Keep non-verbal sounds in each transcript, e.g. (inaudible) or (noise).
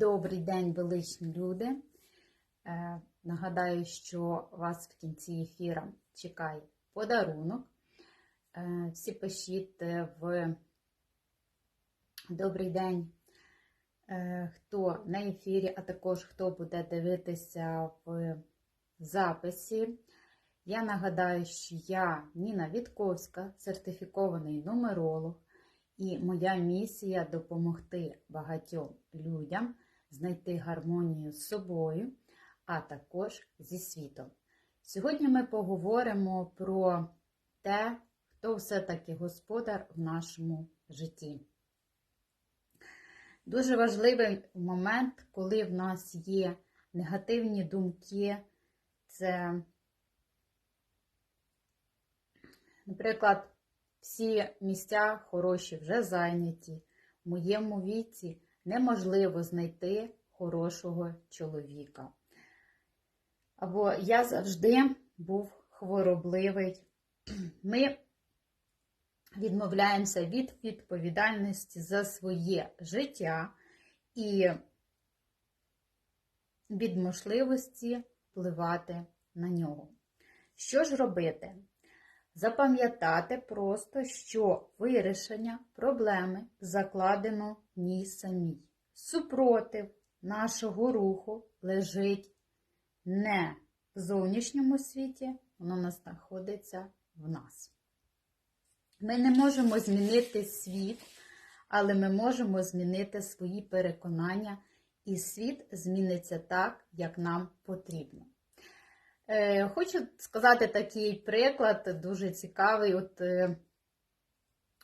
Добрий день, величні люди. Е, Нагадаю, що вас в кінці ефіра чекає подарунок. Е, Всі пишіть в добрий день, е, хто на ефірі, а також хто буде дивитися в записі. Я нагадаю, що я Ніна Вітковська, сертифікований нумеролог. І моя місія допомогти багатьом людям знайти гармонію з собою, а також зі світом. Сьогодні ми поговоримо про те, хто все-таки господар в нашому житті. Дуже важливий момент, коли в нас є негативні думки, це, наприклад, всі місця хороші вже зайняті. В моєму віці неможливо знайти хорошого чоловіка. Або я завжди був хворобливий. Ми відмовляємося від відповідальності за своє життя і від можливості впливати на нього. Що ж робити? Запам'ятати просто, що вирішення проблеми закладено в ній самій. Супротив нашого руху лежить не в зовнішньому світі, воно знаходиться в нас. Ми не можемо змінити світ, але ми можемо змінити свої переконання, і світ зміниться так, як нам потрібно. Е, Хочу сказати такий приклад, дуже цікавий, от е,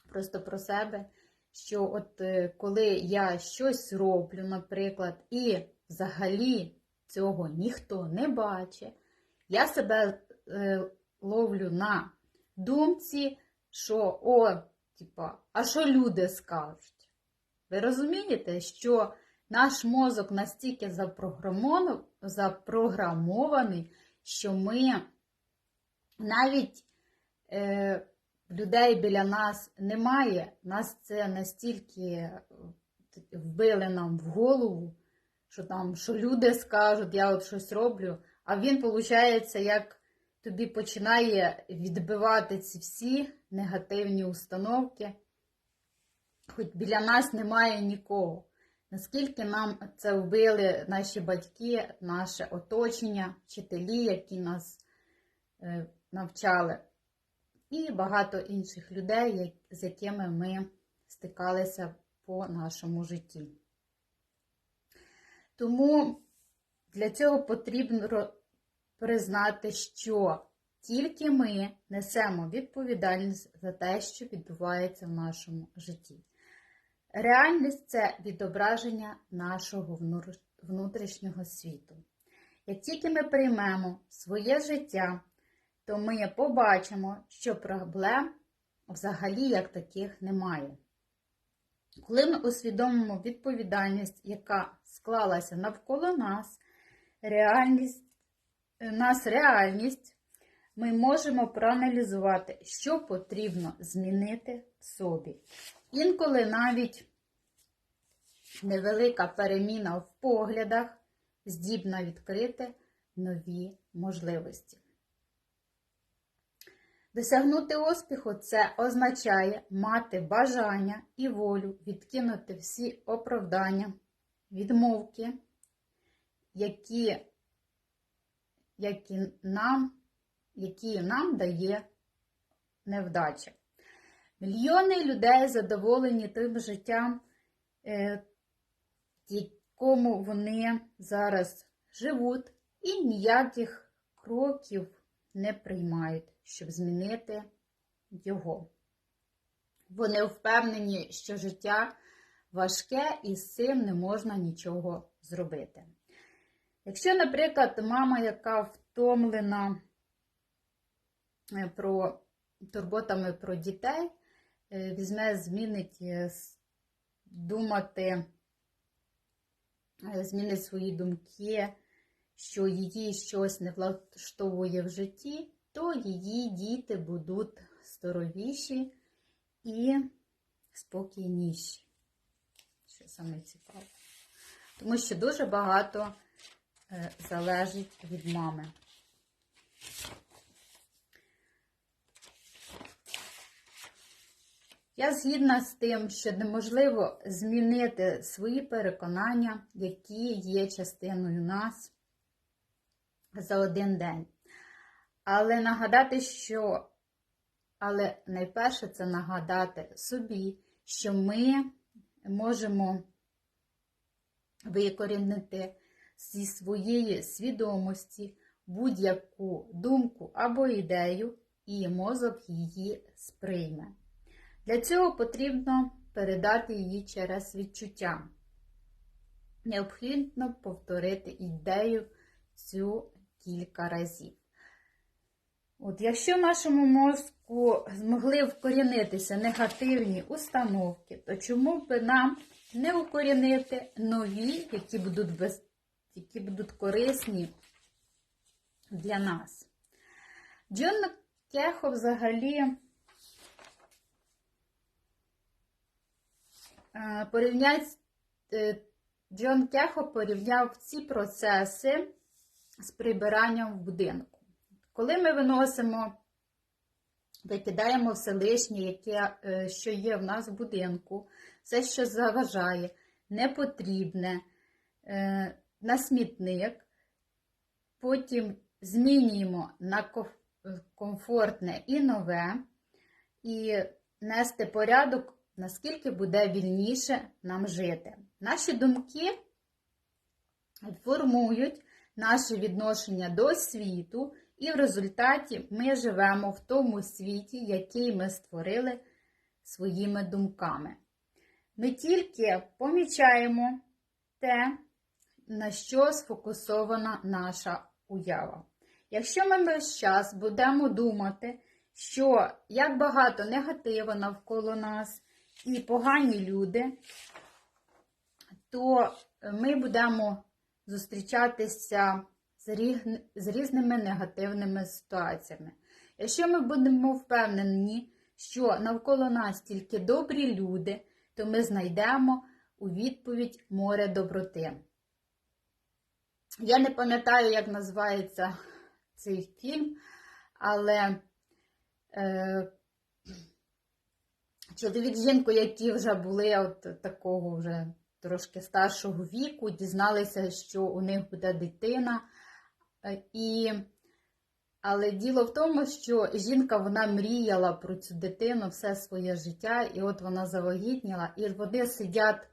просто про себе, що от е, коли я щось роблю, наприклад, і взагалі цього ніхто не бачить, я себе ловлю на думці, що о, типа, а що люди скажуть? Ви розумієте, що наш мозок настільки запрограмований, що ми навіть е, людей біля нас немає, нас це настільки е, вбили нам в голову, що там, що люди скажуть, я от щось роблю, а він, виходить, як тобі починає відбивати ці всі негативні установки, хоч біля нас немає нікого. Наскільки нам це вбили наші батьки, наше оточення, вчителі, які нас е, навчали, і багато інших людей, з якими ми стикалися по нашому житті. Тому для цього потрібно признати, що тільки ми несемо відповідальність за те, що відбувається в нашому житті. Реальність це відображення нашого внутрішнього світу. Як тільки ми приймемо своє життя, то ми побачимо, що проблем взагалі як таких немає. Коли ми усвідомимо відповідальність, яка склалася навколо нас, реальність, е, нас реальність, ми можемо проаналізувати, що потрібно змінити в собі. Інколи навіть невелика переміна в поглядах здібна відкрити нові можливості. Досягнути успіху це означає мати бажання і волю відкинути всі оправдання, відмовки, які, які, нам, які нам дає невдача. Мільйони людей задоволені тим життям, е, в якому вони зараз живуть, і ніяких кроків не приймають, щоб змінити його. Вони впевнені, що життя важке і з цим не можна нічого зробити. Якщо, наприклад, мама, яка втомлена е, про турботами про дітей, візьме, змінить е, думати, е, змінить свої думки, що її щось не влаштовує в житті, то її діти будуть здоровіші і спокійніші. Що саме цікаве. Тому що дуже багато е, залежить від мами. Я згідна з тим, що неможливо змінити свої переконання, які є частиною нас за один день. Але нагадати, що, але найперше це нагадати собі, що ми можемо викорінити зі своєї свідомості будь-яку думку або ідею, і мозок її сприйме. Для цього потрібно передати її через відчуття. Необхідно повторити ідею цю кілька разів. От Якщо в нашому мозку змогли вкорінитися негативні установки, то чому б нам не укорінити нові, які будуть, без, які будуть корисні для нас? Джон Кехо взагалі порівнять, е, Джон Кехо порівняв ці процеси з прибиранням в будинку. Коли ми виносимо, викидаємо все лишнє, яке, е, що є в нас в будинку, все, що заважає, непотрібне, е, на смітник, потім змінюємо на комфортне і нове, і нести порядок, наскільки буде вільніше нам жити. Наші думки формують наше відношення до світу, і в результаті ми живемо в тому світі, який ми створили своїми думками. Ми тільки помічаємо те, на що сфокусована наша уява. Якщо ми весь час будемо думати, що як багато негативу навколо нас і погані люди, то ми будемо зустрічатися з різн- з різними негативними ситуаціями. Якщо ми будемо впевнені, що навколо нас тільки добрі люди, то ми знайдемо у відповідь море доброти. Я не пам'ятаю, як називається цей фільм, але е, чоловік з жінкою, які вже були от такого вже трошки старшого віку, дізналися, що у них буде дитина. Е, І, але діло в тому, що жінка вона мріяла про цю дитину все своє життя, і от вона завагітніла, і вони сидять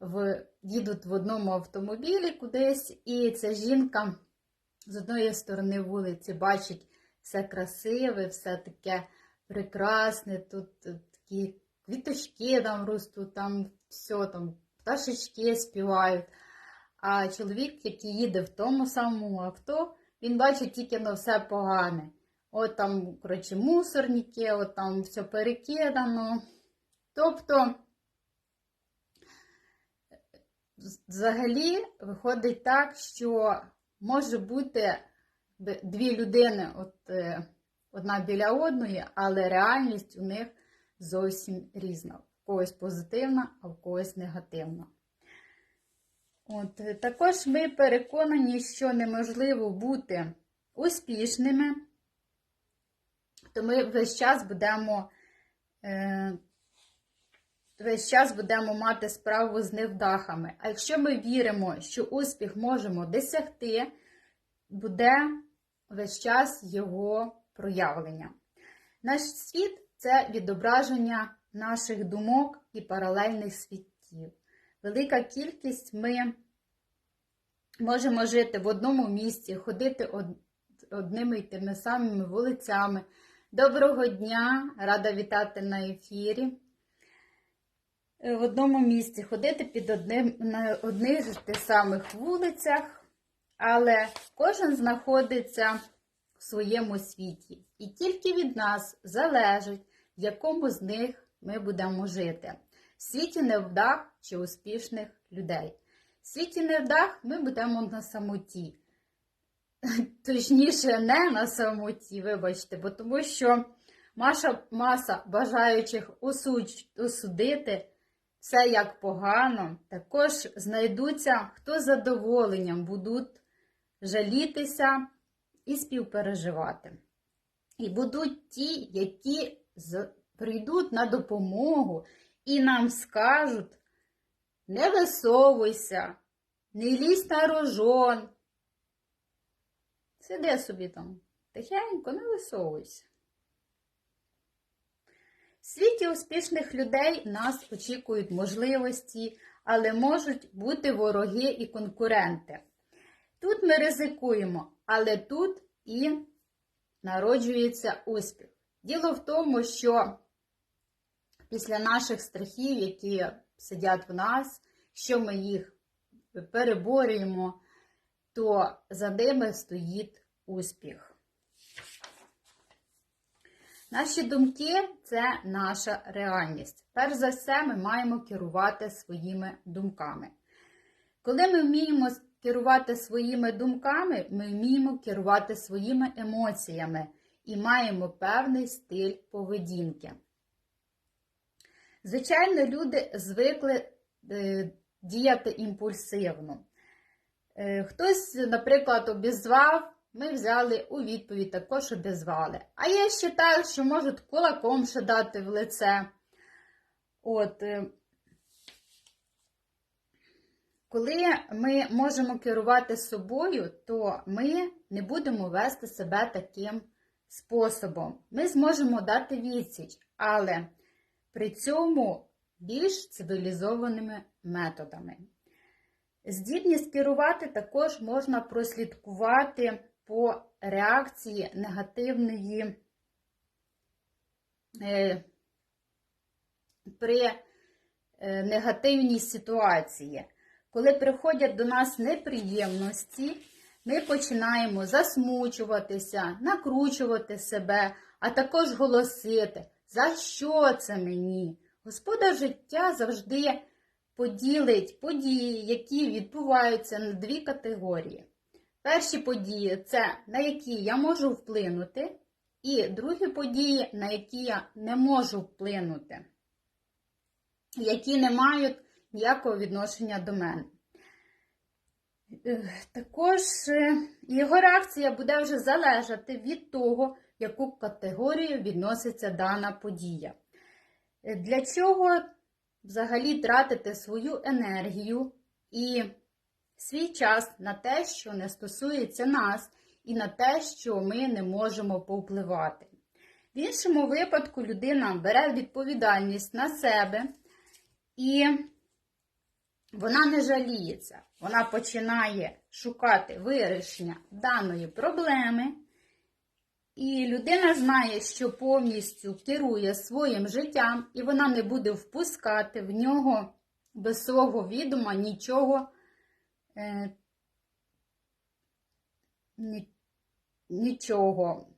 в, їдуть в одному автомобілі кудись, і ця жінка з одної сторони вулиці бачить все красиве, все таке прекрасне, тут такі квіточки там ростуть, там все, там пташечки співають. А чоловік, який їде в тому самому авто, він бачить тільки на все погане. От там, коротше, мусорники, от там все перекидано. Тобто, взагалі, виходить так, що може бути дві людини, от, е, одна біля одної, але реальність у них зовсім різна. В когось позитивна, а в когось негативна. От, е, також ми переконані, що неможливо бути успішними, то ми весь час будемо, е, весь час будемо мати справу з невдахами. А якщо ми віримо, що успіх можемо досягти, буде весь час його проявлення. Наш світ це відображення наших думок і паралельних світів. Велика кількість ми можемо жити в одному місці, ходити одними й тими самими вулицями. Доброго дня! Рада вітати на ефірі. В одному місці ходити під одним, на одних тих самих вулицях, але кожен знаходиться в своєму світі. І тільки від нас залежить, в якому з них ми будемо жити. В світі невдах чи успішних людей. В світі невдах ми будемо на самоті. (laughs) Точніше, не на самоті, вибачте, бо тому що маса, маса бажаючих осуд, осудити все як погано, також знайдуться, хто з задоволенням будуть жалітися і співпереживати. І будуть ті, які прийдуть на допомогу і нам скажуть: не висовуйся, не лізь на рожон. Сиди собі там, тихенько, не висовуйся. В світі успішних людей нас очікують можливості, але можуть бути вороги і конкуренти. Тут ми ризикуємо, але тут і народжується успіх. Діло в тому, що після наших страхів, які сидять в нас, що ми їх переборюємо, то за ними стоїть успіх. Наші думки це наша реальність. Перш за все, ми маємо керувати своїми думками. Коли ми вміємо керувати своїми думками, ми вміємо керувати своїми емоціями і маємо певний стиль поведінки. Звичайно, люди звикли е, діяти імпульсивно. Е, Хтось, наприклад, обізвав, ми взяли у відповідь також обізвали. А я вважаю, що можуть кулаком ще дати в лице. От, е, коли ми можемо керувати собою, то ми не будемо вести себе таким способом. Ми зможемо дати відсіч, але при цьому більш цивілізованими методами. Здібність керувати також можна прослідкувати по реакції негативної е, при е, негативній ситуації. Коли приходять до нас неприємності, ми починаємо засмучуватися, накручувати себе, а також голосити, за що це мені? Господар життя завжди поділить події, які відбуваються на дві категорії. Перші події це на які я можу вплинути, і другі події, на які я не можу вплинути, які не мають ніякого відношення до мене. Також е, його реакція буде вже залежати від того, яку категорію відноситься дана подія. Е, Для чого взагалі тратити свою енергію і свій час на те, що не стосується нас, і на те, що ми не можемо повпливати. В іншому випадку людина бере відповідальність на себе і вона не жаліється. Вона починає шукати вирішення даної проблеми. І людина знає, що повністю керує своїм життям, і вона не буде впускати в нього без свого відома нічого, е, нічого,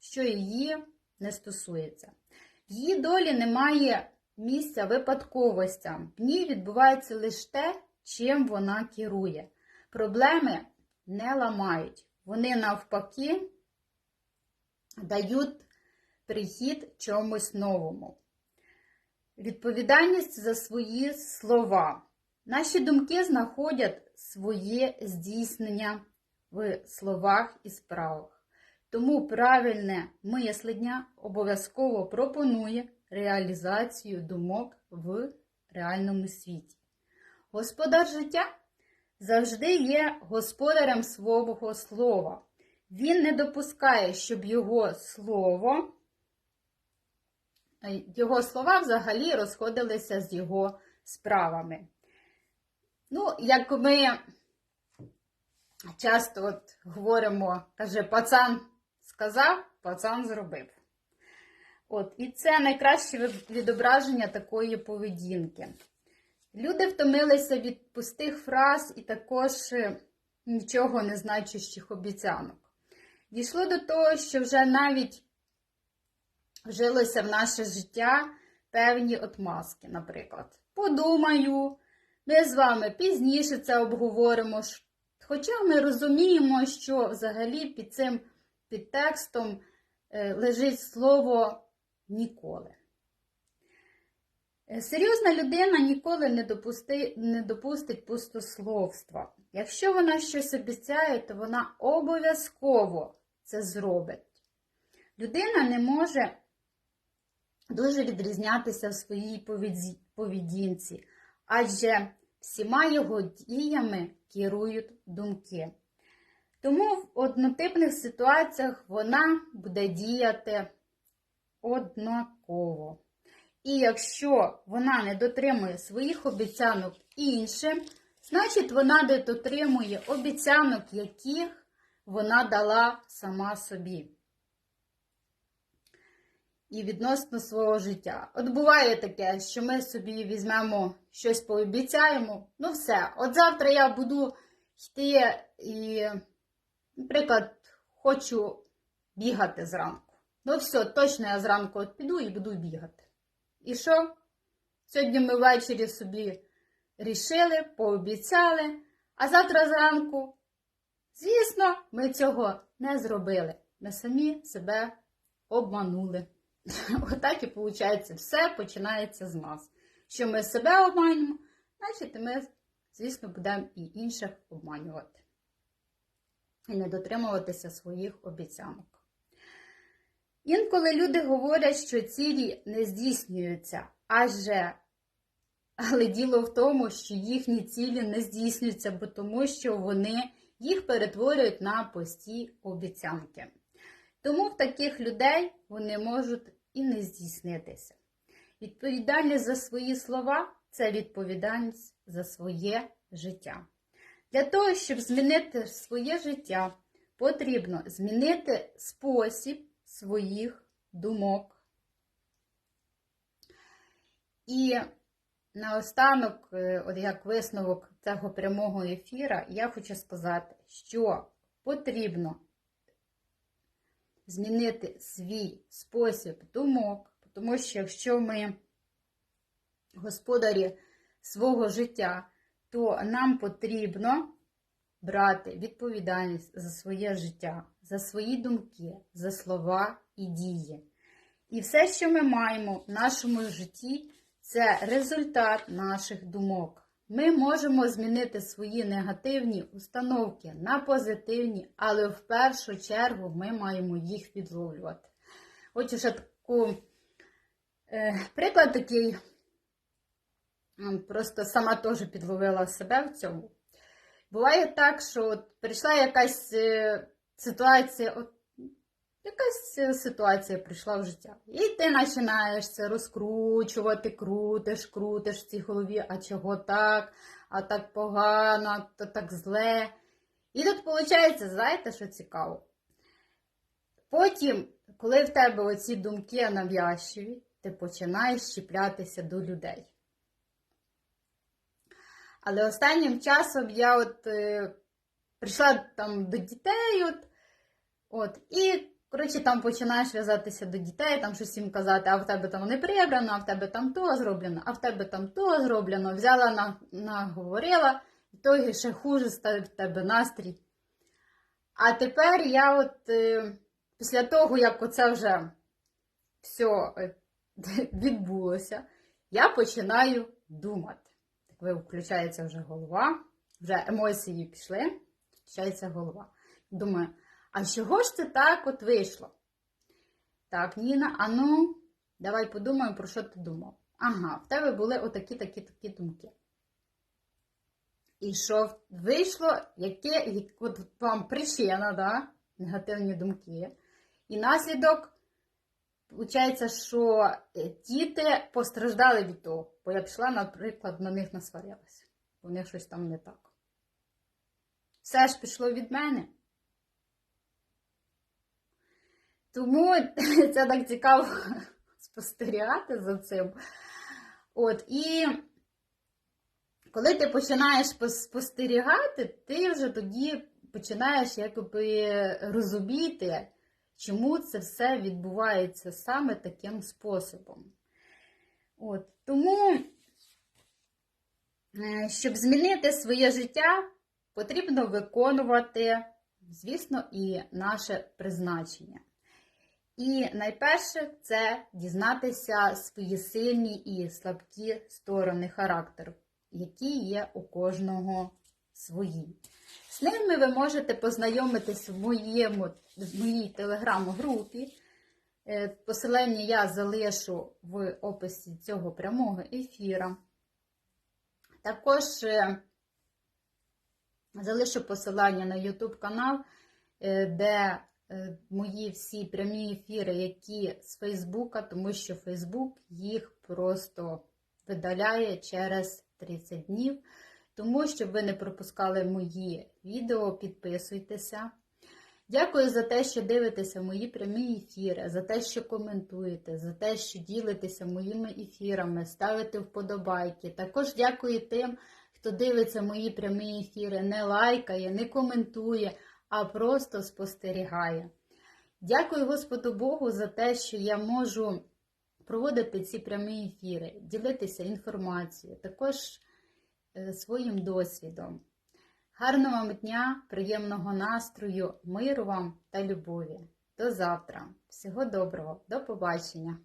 що її не стосується. Її долі немає місця випадковостям. В ній відбувається лише те, чим вона керує. Проблеми не ламають. Вони навпаки дають прихід чомусь новому. Відповідальність за свої слова. Наші думки знаходять своє здійснення в словах і справах. Тому правильне мислення обов'язково пропонує реалізацію думок в реальному світі. Господар життя завжди є господарем свого слова. Він не допускає, щоб його слово, його слова взагалі розходилися з його справами. Ну, як ми часто от говоримо, каже, пацан сказав, пацан зробив. От, і це найкраще відображення такої поведінки. Люди втомилися від пустих фраз і також е, нічого не значущих обіцянок. Дійшло до того, що вже навіть вжилося в наше життя певні отмазки, наприклад. Подумаю, ми з вами пізніше це обговоримо. Хоча ми розуміємо, що взагалі під цим підтекстом е, лежить слово ніколи. Е, Серйозна людина ніколи не, допусти, не допустить пустословства. Якщо вона щось обіцяє, то вона обов'язково це зробить. Людина не може дуже відрізнятися в своїй поведінці, адже всіма його діями керують думки. Тому в однотипних ситуаціях вона буде діяти однаково. І якщо вона не дотримує своїх обіцянок іншим, значить вона не дотримує обіцянок, яких вона дала сама собі. І відносно свого життя. От буває таке, що ми собі візьмемо щось пообіцяємо. Ну все, от завтра я буду йти і, наприклад, хочу бігати зранку. Ну все, точно я зранку піду і буду бігати. І що? Сьогодні ми ввечері собі рішили, пообіцяли, а завтра зранку, звісно, ми цього не зробили. Ми самі себе обманули. (laughs) Отак і виходить, все починається з нас. Що ми себе обманюємо, значить ми, звісно, будемо і інших обманювати. І не дотримуватися своїх обіцянок. Інколи люди говорять, що цілі не здійснюються, адже але діло в тому, що їхні цілі не здійснюються, бо тому що вони їх перетворюють на пусті обіцянки. Тому в таких людей вони можуть і не здійснитися. Відповідальність за свої слова це відповідальність за своє життя. Для того, щоб змінити своє життя, потрібно змінити спосіб своїх думок. І наостанок, е, от як висновок цього прямого ефіра, я хочу сказати, що потрібно змінити свій спосіб думок, тому що якщо ми господарі свого життя, то нам потрібно брати відповідальність за своє життя, за свої думки, за слова і дії. І все, що ми маємо в нашому житті, це результат наших думок. Ми можемо змінити свої негативні установки на позитивні, але в першу чергу ми маємо їх відловлювати. От ще таку е, приклад такий, просто сама теж підловила себе в цьому. Буває так, що от прийшла якась е, ситуація, от якась е, ситуація прийшла в життя. І ти починаєш це розкручувати, крутиш, крутиш в цій голові, а чого так, а так погано, то так зле. І тут виходить, знаєте, що цікаво? Потім, коли в тебе оці думки нав'язчиві, ти починаєш чіплятися до людей. Але останнім часом я от е, прийшла там до дітей, от, от, і, коротше, там починаєш в'язатися до дітей, там щось їм казати, а в тебе там не прибрано, а в тебе там то зроблено, а в тебе там то зроблено. Взяла, на, наговорила, і то ще хуже став в тебе настрій. А тепер я от е, після того, як оце вже все е, (laughs) відбулося, я починаю думати. Ви включається вже голова, вже емоції пішли, включається голова. Думаю, а чого ж це так от вийшло? Так, Ніна, а ну, давай подумаємо, про що ти думав. Ага, в тебе були отакі такі такі думки. І що вийшло, яке от вам причина, да? негативні думки. І наслідок, виходить, що діти постраждали від того, бо я пішла, наприклад, на них насварилася. У них щось там не так. Все ж пішло від мене. Тому (laughs) це так цікаво (laughs) спостерігати за цим. От, і коли ти починаєш спостерігати, ти вже тоді починаєш якби розуміти, чому це все відбувається саме таким способом. От, Тому, е, щоб змінити своє життя, потрібно виконувати, звісно, і наше призначення. І найперше це дізнатися свої сильні і слабкі сторони характеру, які є у кожного свої. З ними ви можете познайомитись в, моєму, в моїй телеграм-групі. Е, Посилання я залишу в описі цього прямого ефіра. Також е, залишу посилання на YouTube канал, е, де мої всі прямі ефіри, які з Фейсбука, тому що Фейсбук їх просто видаляє через 30 днів. Тому, щоб ви не пропускали мої відео, підписуйтеся. Дякую за те, що дивитеся мої прямі ефіри, за те, що коментуєте, за те, що ділитеся моїми ефірами, ставите вподобайки. Також дякую тим, хто дивиться мої прямі ефіри, не лайкає, не коментує, а просто спостерігає. Дякую Господу Богу за те, що я можу проводити ці прямі ефіри, ділитися інформацією, також своїм досвідом. Гарного вам дня, приємного настрою, миру вам та любові. До завтра. Всього доброго, до побачення!